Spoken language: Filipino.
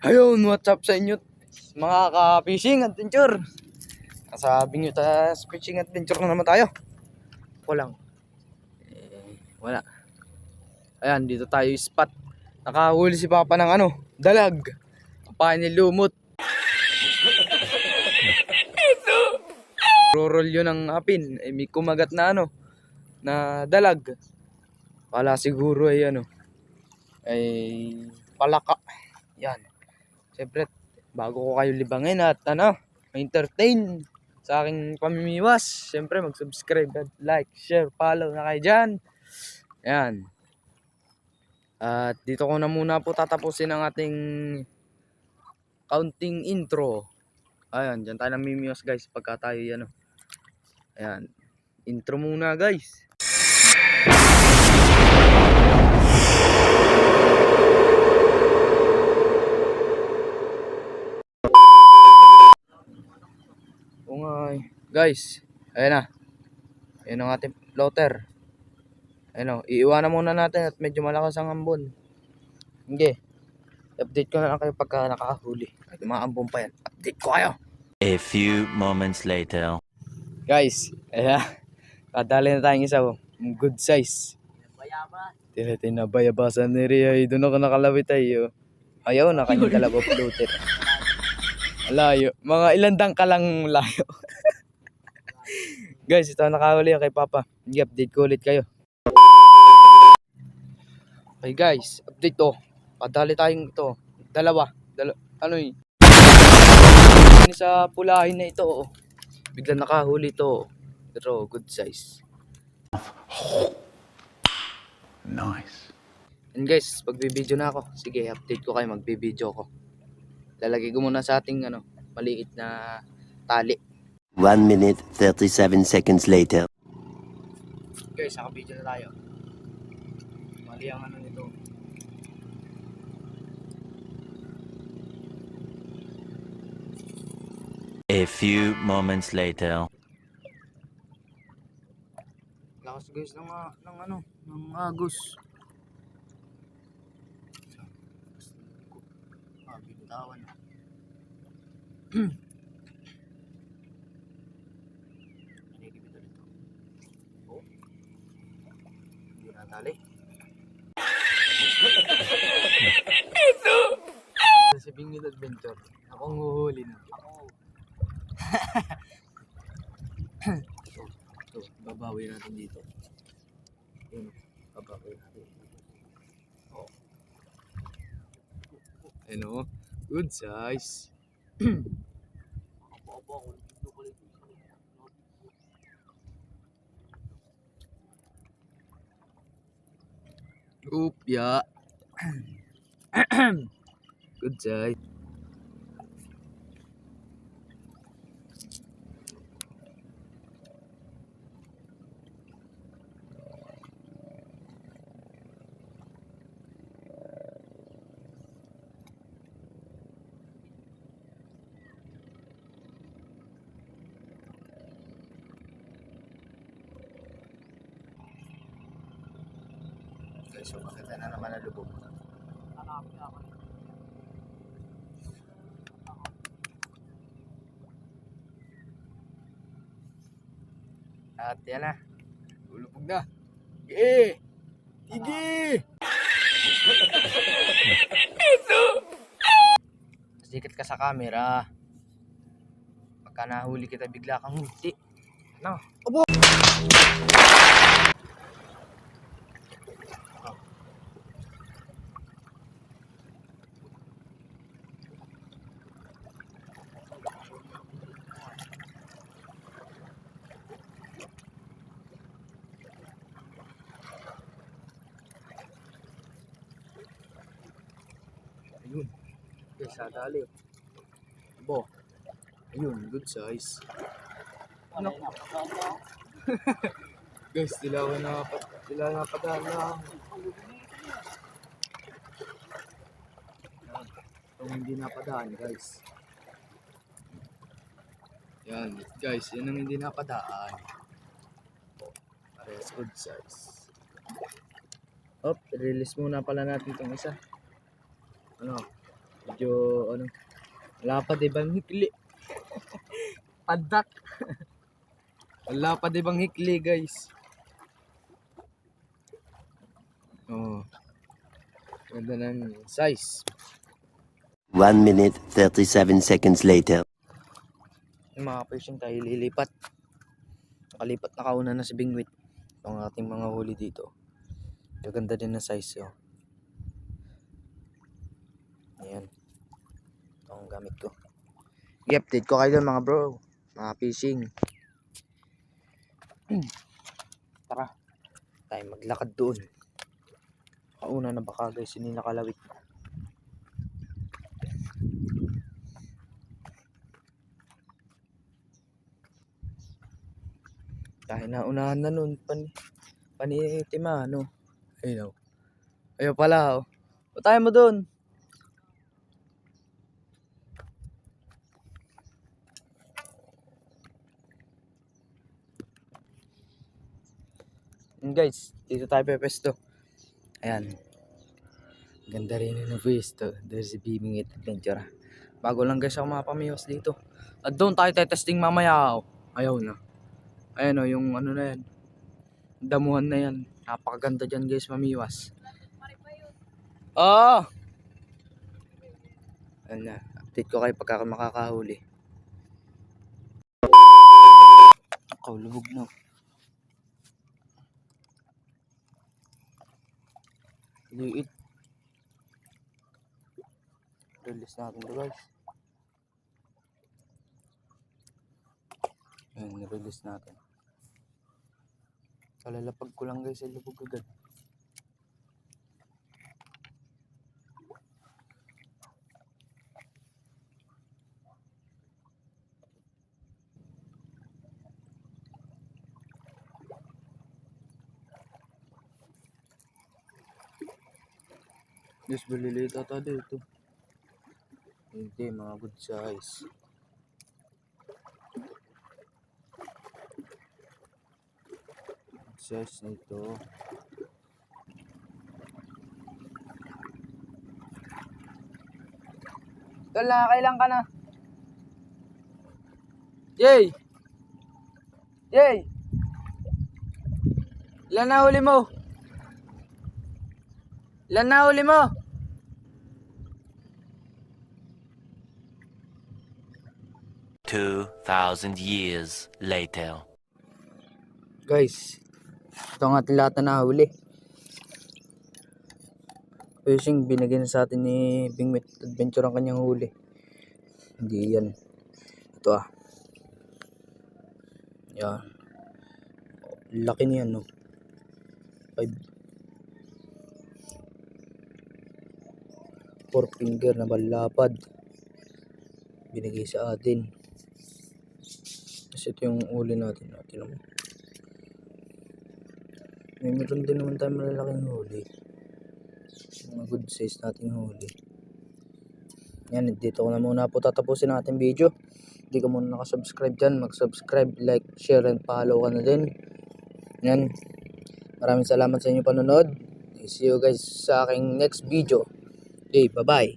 Ayun, what's up sa inyo? Mga ka-fishing adventure. Sabi nyo ta fishing adventure na naman tayo. Ako lang. Eh, wala. Ayan, dito tayo spot. Nakahuli si Papa ng ano, dalag. Ang pahay ni Lumot. Rorol yun ng apin. Eh, may kumagat na ano, na dalag. Wala siguro ay ano, ay palaka. Yan. Siyempre, bago ko kayo libangin at ano, ma-entertain sa aking pamimiwas. Siyempre, mag-subscribe at like, share, follow na kayo dyan. Yan. At dito ko na muna po tatapusin ang ating counting intro. Ayan, dyan tayo namimiwas guys pagka tayo ano. Ayan. Intro muna guys. Guys, ayan na. Ayan ang ating floater. Ayan o, iiwanan muna natin at medyo malakas ang ambon. Sige. Update ko na lang kayo pagka nakahuli. At mga ambon pa yan. Update ko kayo. A few moments later. Guys, ayan. Kadali na tayong isa oh. Good size. Tira tinabayabasan ni Ria. eh. Doon ako nakalawit tayo. Ayaw na kanyang dalawa floater. Layo. Mga ilan dang ka lang layo. Guys, ito ang nakahuli kay Papa. Sige, update ko ulit kayo. Okay guys, update to. Padali tayong ito. Dalawa. Dala ano yun? Ini sa pulahin na ito. Oh. Bigla nakahuli to. Pero good size. Nice. And guys, pagbibideo na ako. Sige, update ko kayo. Magbibideo ko. Lalagay ko muna sa ating ano, maliit na tali. One minute, 37 seconds later. Guys, nakabideo na tayo. Mali ang ano nito. A few moments later. Lakas guys ng, ah, ng ano, ng agos. Ah, bitawan. Hindi natali. Sa Bingit Adventure, akong huhuli na. Ito, ito, babawi natin dito. Yun, babawi natin. Oh. Ano? Good size. Oop, yeah. Good size. So makita na naman na lubog. At yan na. Lulubog na. Sige! Sige! Sikat ka sa camera. Pagka nahuli kita, bigla kang hindi. Ano? Opo! Ayun. Okay, sadali. Bo. Ayun, good size. Ano? Guys, sila ko na sila na padala. Itong hindi napadaan, guys. Yan, guys, yan ang hindi napadaan. Parehas good size. Op, release muna pala natin itong isa. Ano? Medyo, ano, wala pa ibang hikli. Padak. wala pa ibang hikli, guys. Oh. Ganda ng size. 1 minute 37 seconds later. Yung mga fishing tayo lilipat. Nakalipat na kauna na si Bingwit. Ang ating mga huli dito. Gaganda din na size oh. Ayan. Ito ang gamit ko. I-update ko kayo mga bro. Mga fishing. Tara. Tayo maglakad doon. Kauna na baka guys, hindi nakalawit. Dahil naunahan na nun, pan, panitima, ano. Ayun o. Ayun pala, oh. Tayo mo dun. Yun guys, dito tayo pepesto. Ayan. Ganda rin yung pwesto. There's a beaming it adventure. Bago lang guys ako mapamiwas dito. At doon tayo testing mamaya. oh. Ayaw na. Ayan o, yung ano na yan. Damuhan na yan. Napakaganda dyan guys, mamiwas. Oh! Ayan na. Update ko kayo pagka makakahuli. Ako, lubog na. Liit. Release natin to guys. Ayan, release natin. Kalalapag ko lang guys sa lubog agad. Yes, maliliit ata dito. Hindi, mga good size. Good size nito. Tol, nakakailan ka na? Yay! Yay! Ilan na huli mo? Ilan na huli mo? Two thousand years later. Guys, ito ang ating lahat na nahuli. Fishing, binigyan sa atin ni Bingwit Adventure ang kanyang huli. Hindi yan. Ito ah. Yan. Laki niyan no. Five. Four finger na balapad. Binigay sa atin. Kasi ito yung uli natin. Natin naman. May meron din naman tayo malalaking huli. Mga good size nating huli. Yan, dito ko na muna po tatapusin natin video. Hindi ka muna nakasubscribe dyan, mag-subscribe, like, share, and follow ka na din. Yan. Maraming salamat sa inyong panonood. See you guys sa aking next video. Okay, bye-bye.